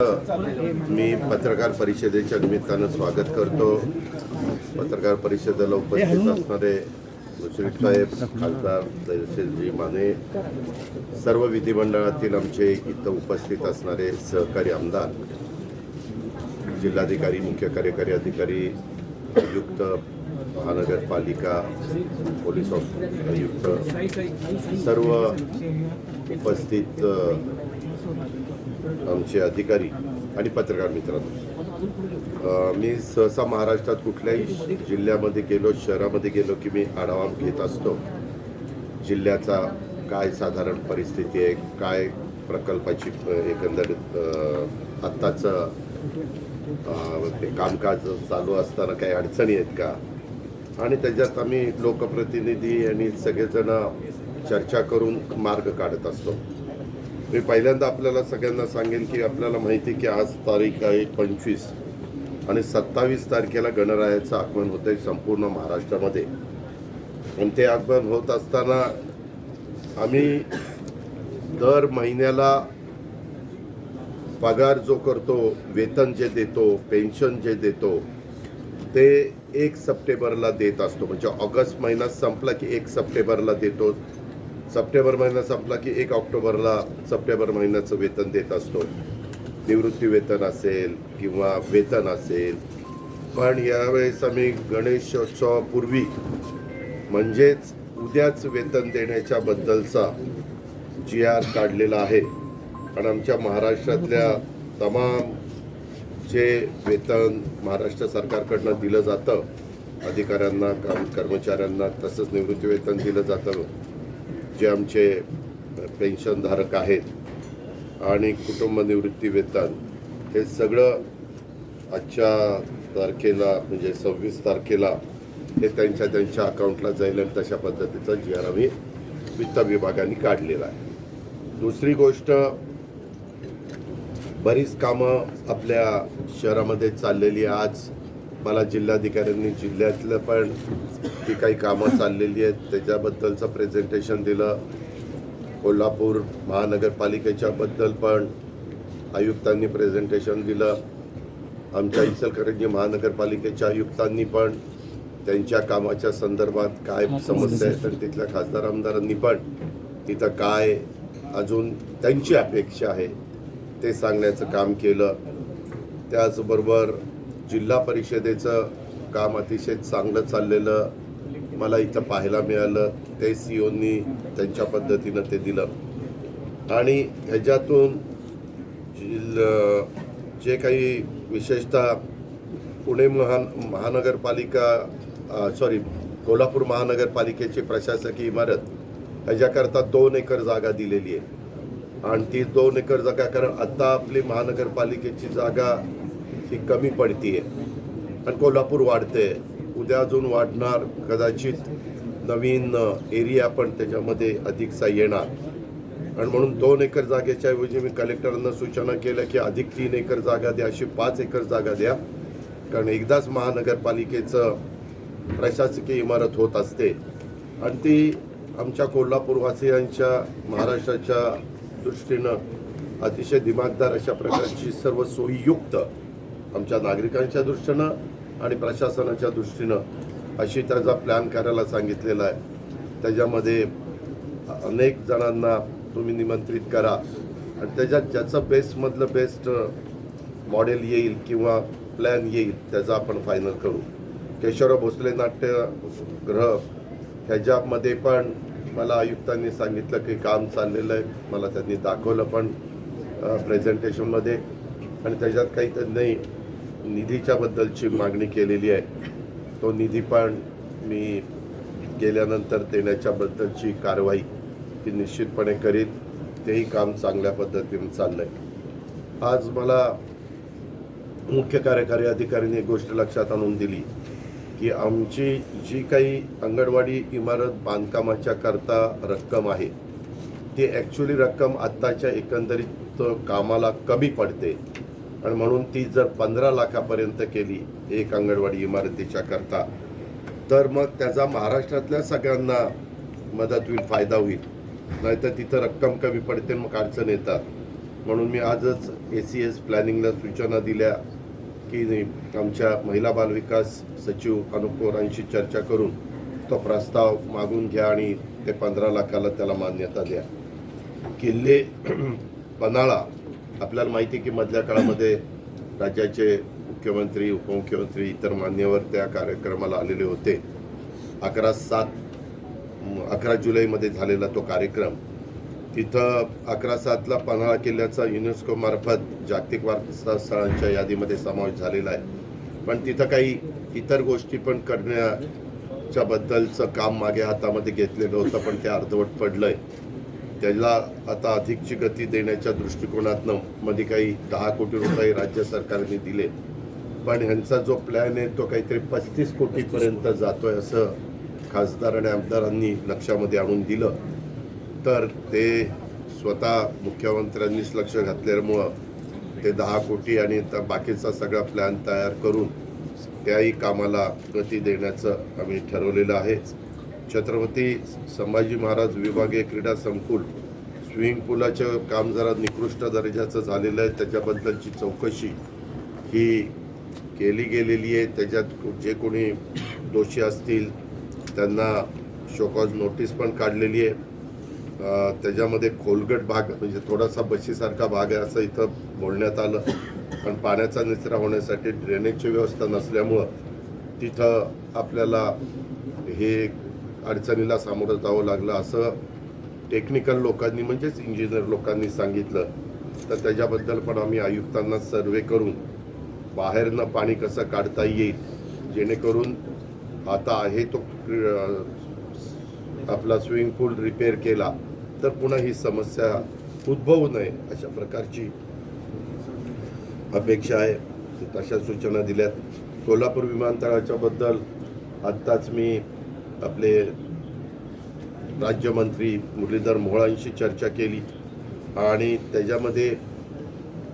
मी पत्रकार परिषदेच्या निमित्तानं स्वागत करतो. पत्रकार परिषदेला उपस्थित असणारे मुश्रीफ साहेब खासदार दयशेलजी माने सर्व विधिमंडळातील आमचे इथं उपस्थित असणारे सहकारी आमदार जिल्हाधिकारी मुख्य कार्यकारी अधिकारी आयुक्त महानगरपालिका पोलीस आयुक्त सर्व उपस्थित आमचे अधिकारी आणि पत्रकार मित्रांनो. मी सहसा महाराष्ट्रात कुठल्याही जिल्ह्यामध्ये गेलो शहरामध्ये गेलो की मी आढावा घेत असतो. जिल्ह्याचा काय साधारण परिस्थिती आहे काय प्रकल्पाची एकंदरीत आत्ताचं ते कामकाज चालू असताना काही अडचणी आहेत का? आणि त्याच्यात आम्ही लोकप्रतिनिधी आणि सगळेजण चर्चा करून मार्ग काढत असतो. मी पहिल्यांदा आपल्याला सगळ्यांना सांगेन की आपल्याला माहिती आहे की आज तारीख आहे पंचवीस आणि सत्तावीस तारखेला गणरायाचं आगमन होतं आहे संपूर्ण महाराष्ट्रामध्ये. आणि ते आगमन होत असताना आम्ही दर महिन्याला पगार जो करतो वेतन जे देतो पेन्शन जे देतो ते एक सप्टेंबरला देत असतो. म्हणजे ऑगस्ट महिना संपला की एक सप्टेंबरला देतो. सप्टेंबर महिना संपला की एक ऑक्टोबरला सप्टेंबर महिन्याचं वेतन देत असतो. निवृत्ती वेतन असेल किंवा वेतन असेल. पण यावेळेस आम्ही गणेशोत्सवापूर्वी म्हणजेच उद्याच वेतन देण्याच्या बद्दलचा जी आर काढलेला आहे. आणि आमच्या महाराष्ट्रातल्या तमाम जे वेतन महाराष्ट्र सरकारकडनं दिलं जातं अधिकाऱ्यांना काम कर्मचाऱ्यांना तसंच निवृत्ती वेतन दिलं जातं. जे आमचे पेन्शनधारक आहेत आणि कुटुंब निवृत्ती वेतन हे सगळं आजच्या तारखेला म्हणजे सव्वीस तारखेला हे त्यांच्या त्यांच्या अकाउंटला जाईल आणि तशा पद्धतीचा जी आर आम्ही वित्त विभागाने काढलेला आहे. दुसरी गोष्ट बरीच कामं आपल्या शहरामध्ये चाललेली आज मला जिल्हाधिकाऱ्यांनी जिल्ह्यातलं पण जी काही कामं चाललेली आहेत. त्याच्याबद्दलचं प्रेझेंटेशन दिलं. कोल्हापूर महानगरपालिकेच्या बद्दल पण आयुक्तांनी प्रेझेंटेशन दिलं. आमच्या इचलकरंजी महानगरपालिकेच्या आयुक्तांनी पण त्यांच्या कामाच्या संदर्भात काय समस्या आहेत आणि तिथल्या खासदार आमदारांनी पण तिथं काय अजून त्यांची अपेक्षा आहे ते सांगण्याचं काम केलं. त्याचबरोबर जिल्हा परिषदेचं काम अतिशय चांगलं चाललेलं. मला इथं पाहायला मिळालं ते सीओनी त्यांच्या पद्धतीनं ते दिलं. आणि ह्याच्यातून जे काही विशेषतः पुणे महान महानगरपालिका सॉरी कोल्हापूर महानगरपालिकेची प्रशासकीय इमारत ह्याच्याकरता दोन एकर जागा दिलेली आहे. आणि ती दोन एकर जागा कारण आत्ता आपली महानगरपालिकेची जागा ही कमी पडतीये. आणि कोल्हापूर वाढते ते अजून वाढणार कदाचित नवीन एरिया पण त्याच्यामध्ये अधिकचा येणार. आणि म्हणून दोन एकर जागेच्या ऐवजी मी कलेक्टरांना सूचना केल्या की अधिक तीन एकर जागा द्या अशी पाच एकर जागा द्या. कारण एकदाच महानगरपालिकेचं प्रशासकीय इमारत होत असते. आणि ती आमच्या कोल्हापूरवासियांच्या महाराष्ट्राच्या दृष्टीनं अतिशय दिमागदार अशा प्रकारची सर्व सोयीयुक्त आमच्या नागरिकांच्या दृष्टीनं आणि प्रशासनाच्या दृष्टीनं अशी त्याचा प्लॅन करायला सांगितलेला आहे. त्याच्यामध्ये अनेक जणांना तुम्ही निमंत्रित करा. आणि त्याच्यात ज्याचं बेस्टमधलं बेस्ट मॉडेल येईल किंवा प्लॅन येईल त्याचा आपण फायनल करू. केशवराव भोसले नाट्यगृह ह्याच्यामध्ये पण मला आयुक्तांनी सांगितलं की काम चाललेलं आहे. मला त्यांनी दाखवलं पण प्रेझेंटेशनमध्ये आणि त्याच्यात काही त्यांनी निधीच्या बद्दलची मागणी केलेली आहे. तो निधी पण मी गेल्यानंतर देण्याच्याबद्दलची कारवाई ती निश्चितपणे करीन. तेही काम चांगल्या पद्धतीने चाललं आहे आज मला मुख्य कार्यकारी अधिकाऱ्यांनी एक गोष्ट लक्षात आणून दिली की आमची जी काही अंगणवाडी इमारत बांधकामाच्या करता रक्कम आहे ती ॲक्च्युली रक्कम आत्ताच्या एकंदरीत कामाला कमी पडते. आणि म्हणून ती जर पंधरा लाखापर्यंत केली एक अंगणवाडी इमारतीच्या करता तर मग त्याचा महाराष्ट्रातल्या सगळ्यांना मदत होईल फायदा होईल. नाहीतर तिथं रक्कम कमी पडते मग अडचण येतात. म्हणून मी आजच ए सी एस प्लॅनिंगला सूचना दिल्या की आमच्या महिला बालविकास सचिव अनुपोरांशी चर्चा करून तो प्रस्ताव मागून घ्या आणि ते पंधरा लाखाला त्याला मान्यता द्या. किल्ले पन्हाळा आपल्याला माहिती आहे की मधल्या काळामध्ये राज्याचे मुख्यमंत्री उपमुख्यमंत्री इतर मान्यवर त्या कार्यक्रमाला आलेले होते. अकरा सात अकरा जुलैमध्ये झालेला तो कार्यक्रम तिथं अकरा सातला पन्हाळा किल्ल्याचा युनेस्कोमार्फत जागतिक वारसा स्थळांच्या यादीमध्ये समावेश झालेला आहे. पण तिथं काही इतर गोष्टी पण करण्याच्या बद्दलचं काम मागे हातामध्ये घेतलेलं होतं पण ते अर्धवट पडलं आहे त्याला आता अधिकची गती देण्याच्या दृष्टिकोनातनं मध्ये काही दहा कोटी रुपये राज्य सरकारने दिले. पण ह्यांचा जो प्लॅन आहे तो काहीतरी पस्तीस कोटीपर्यंत जातोय असं खासदार आणि आमदारांनी लक्षामध्ये आणून दिलं. तर ते स्वतः मुख्यमंत्र्यांनीच लक्ष घातल्यामुळं ते दहा कोटी आणि त- बाकीचा सगळा प्लॅन तयार करून त्याही कामाला गती देण्याचं आम्ही ठरवलेलं आहे. छत्रपती संभाजी महाराज विभागीय क्रीडा संकुल स्विमिंग पूलाचं काम जरा निकृष्ट दर्जाचं झालेलं आहे. त्याच्याबद्दलची चौकशी ही केली गेलेली आहे. त्याच्यात जे कोणी दोषी असतील त्यांना शोकॉज नोटीस पण काढलेली आहे. त्याच्यामध्ये खोलगट भाग म्हणजे थोडासा बशीसारखा भाग आहे असं इथं बोलण्यात आलं. पण पाण्याचा निचरा होण्यासाठी ड्रेनेजची व्यवस्था नसल्यामुळं तिथं आपल्याला हे अडचणीला सामोरं जावं लागलं असं टेक्निकल लोकांनी म्हणजेच इंजिनियर लोकांनी सांगितलं. तर त्याच्याबद्दल पण आम्ही आयुक्तांना सर्वे करून बाहेरनं पाणी कसं काढता येईल जेणेकरून आता आहे तो आपला स्विमिंग पूल रिपेअर केला तर पुन्हा ही समस्या उद्भवू नये अशा प्रकारची अपेक्षा आहे. तशा सूचना दिल्यात. कोल्हापूर विमानतळाच्याबद्दल आत्ताच मी आपले राज्यमंत्री मुरलीधर मोहोळांशी चर्चा केली आणि त्याच्यामध्ये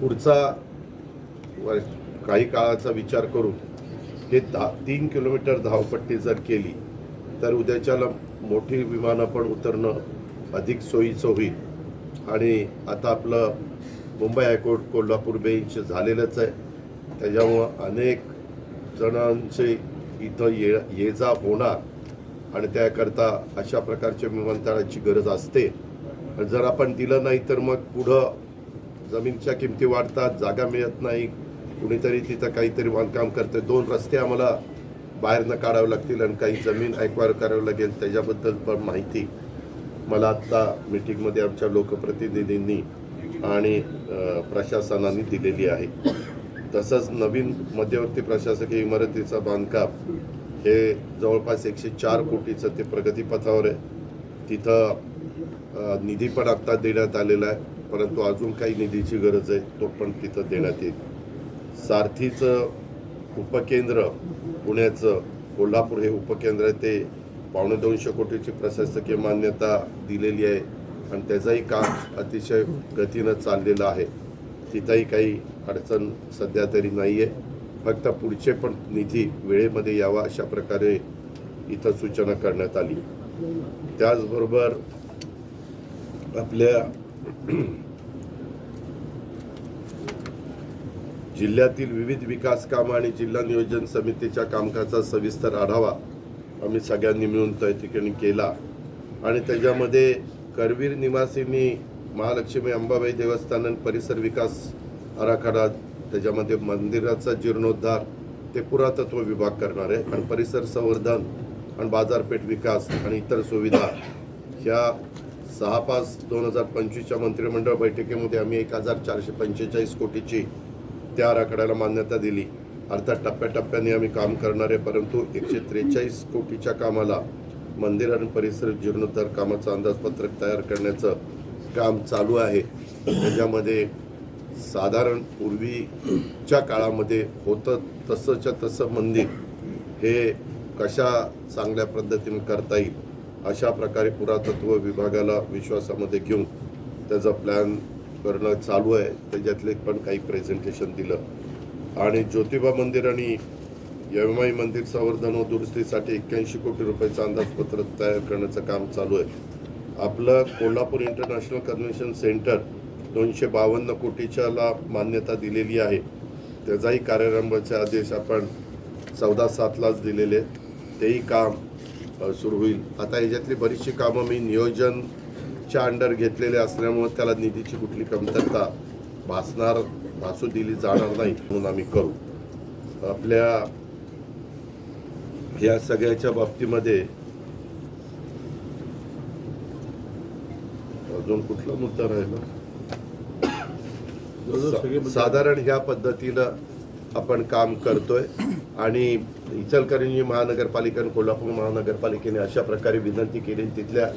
पुढचा काही काळाचा विचार करून हे दहा तीन किलोमीटर धावपट्टी जर केली तर उद्याच्याला मोठी विमानं पण उतरणं अधिक सोयीचं होईल. आणि आता आपलं Mumbai high court Kolhapur bench झालेलंच आहे. त्याच्यामुळं अनेक जणांचे इथं ये ये जा होणार. आणि त्याकरता अशा प्रकारच्या विमानतळाची गरज असते. जर आपण दिलं नाही तर मग पुढं जमीनच्या किमती वाढतात जागा मिळत नाही. कुणीतरी तिथं काहीतरी बांधकाम करते दोन रस्ते आम्हाला बाहेरनं काढावे लागतील आणि काही जमीन ऐकवार करावं लागेल. त्याच्याबद्दल पण माहिती मला आत्ता मीटिंगमध्ये आमच्या लोकप्रतिनिधींनी आणि प्रशासनाने दिलेली आहे. तसंच नवीन मध्यवर्ती प्रशासकीय इमारतीचं बांधकाम हे जवळपास एकशे चार कोटीचं ते प्रगतीपथावर आहे. तिथं निधी पण आत्ता देण्यात आलेला आहे. परंतु अजून काही निधीची गरज आहे तो पण तिथं देण्यात येईल. सारथीचं उपकेंद्र पुण्याचं कोल्हापूर हे उपकेंद्र आहे. ते पावणे दोनशे कोटीची प्रशासकीय मान्यता दिलेली आहे. आणि त्याचंही काम अतिशय गतीनं चाललेलं आहे. तिथंही काही अडचण सध्या तरी नाही आहे फक्त पुढचे पण निधी वेळेमध्ये यावा अशा प्रकारे इथं सूचना करण्यात आली. त्याचबरोबर आपल्या जिल्ह्यातील विविध विकास कामं आणि जिल्हा नियोजन समितीच्या कामकाजाचा सविस्तर आढावा आम्ही सगळ्यांनी मिळून त्या ठिकाणी केला. आणि त्याच्यामध्ये करवीर निवासींनी महालक्ष्मी अंबाबाई देवस्थान आणि परिसर विकास आराखडा त्याच्यामध्ये मंदिराचा जीर्णोद्धार ते पुरातत्व विभाग करणार आहे आणि परिसर संवर्धन आणि बाजारपेठ विकास आणि इतर सुविधा ह्या सहा पाच दोन हजार पंचवीसच्या मंत्रिमंडळ बैठकीमध्ये आम्ही एक हजार चारशे पंचेचाळीस कोटीची त्या आराखड्याला मान्यता दिली. अर्थात टप्प्याटप्प्याने आम्ही काम करणार आहे परंतु एकशे त्रेचाळीस कोटीच्या कामाला मंदिर आणि परिसर जीर्णोद्धार कामाचं अंदाजपत्रक तयार करण्याचं काम चालू आहे. त्याच्यामध्ये साधारण पूर्वीच्या काळामध्ये होतं तसंच्या तसं मंदिर हे कशा चांगल्या पद्धतीने करता येईल अशा प्रकारे पुरातत्व विभागाला विश्वासामध्ये घेऊन त्याचा प्लॅन करणं चालू आहे. त्याच्यातले पण काही प्रेझेंटेशन दिलं. आणि ज्योतिबा मंदिर आणि यवमाई मंदिर संवर्धन व दुरुस्तीसाठी एक्क्याऐंशी कोटी रुपयाचं अंदाजपत्रक तयार करण्याचं काम चालू आहे. आपलं कोल्हापूर इंटरनॅशनल कन्व्हेन्शन सेंटर दोनशे बावन्न कोटीच्याला मान्यता दिलेली आहे. त्याचाही कार्यारंभाचे आदेश आपण चौदा सातलाच दिलेले आहेत. तेही काम सुरू होईल. आता ह्याच्यातली बरीचशी कामं मी नियोजनच्या अंडर घेतलेले असल्यामुळे त्याला निधीची कुठली कमतरता भासणार भासू दिली जाणार नाही म्हणून आम्ही करू. आपल्या या सगळ्याच्या बाबतीमध्ये अजून कुठला मुद्दा राहिला? साधारण ह्या पद्धतीनं आपण काम करतोय. आणि इचलकरंजी महानगरपालिका आणि कोल्हापूर महानगरपालिकेने अशा प्रकारे विनंती केली तिथल्या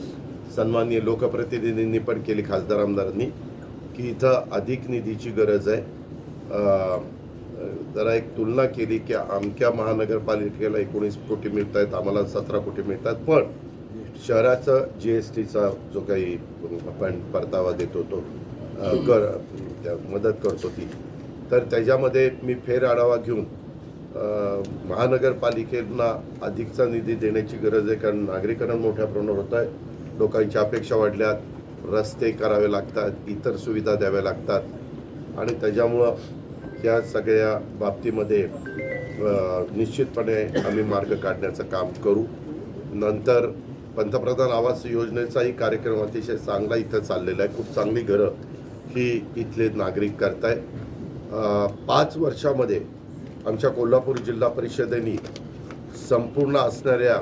सन्माननीय लोकप्रतिनिधींनी पण केली खासदार आमदारांनी की इथं अधिक निधीची गरज आहे. जरा एक तुलना केली की आमक्या महानगरपालिकेला एकोणीस कोटी मिळत आहेत आम्हाला सतरा कोटी मिळतात. पण शहराचं जी एस टीचा जो काही आपण परतावा देतो तो कर त्या मदत करतो ती. तर त्याच्यामध्ये मी फेर आढावा घेऊन महानगरपालिकेला अधिकचा निधी देण्याची गरज आहे कारण नागरीकरण मोठ्या प्रमाणावर होत आहे. लोकांच्या अपेक्षा वाढल्यात रस्ते करावे लागतात इतर सुविधा द्याव्या लागतात. आणि त्याच्यामुळं या सगळ्या बाबतीमध्ये निश्चितपणे आम्ही मार्ग काढण्याचं काम करू. नंतर पंतप्रधान आवास योजनेचाही कार्यक्रम अतिशय चांगला इथं चाललेला आहे. खूप चांगली घरं ही इथले नागरिक करताय. पाच वर्षामध्ये आमच्या कोल्हापूर जिल्हा परिषदेने संपूर्ण असणाऱ्या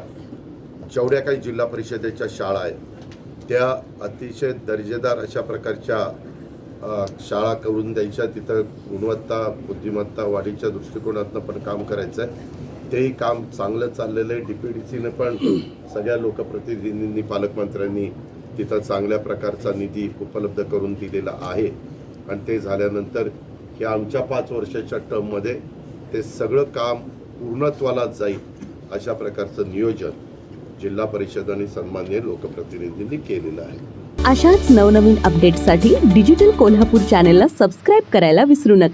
जेवढ्या काही जिल्हा परिषदेच्या शाळा आहेत त्या अतिशय दर्जेदार अशा प्रकारच्या शाळा करून द्यायच्या. तिथं गुणवत्ता बुद्धिमत्ता वाढीच्या दृष्टिकोनातनं पण काम करायचं आहे तेही काम चांगलं चाललेलं आहे. डी पी डी सीनं पण सगळ्या लोकप्रतिनिधींनी पालकमंत्र्यांनी तिथं चांगल्या प्रकारचा निधी उपलब्ध करून दिलेला आहे. आणि ते झाल्यानंतर हे आमच्या पाच वर्षाच्या टर्ममध्ये ते सगळं काम पूर्णत्वाला जाईल अशा प्रकारचं नियोजन जिल्हा परिषद आणि सन्मान्य लोकप्रतिनिधींनी केलेलं आहे. अशाच नवनवीन अपडेटसाठी डिजिटल कोल्हापूर चॅनेलला सबस्क्राईब करायला विसरू नका.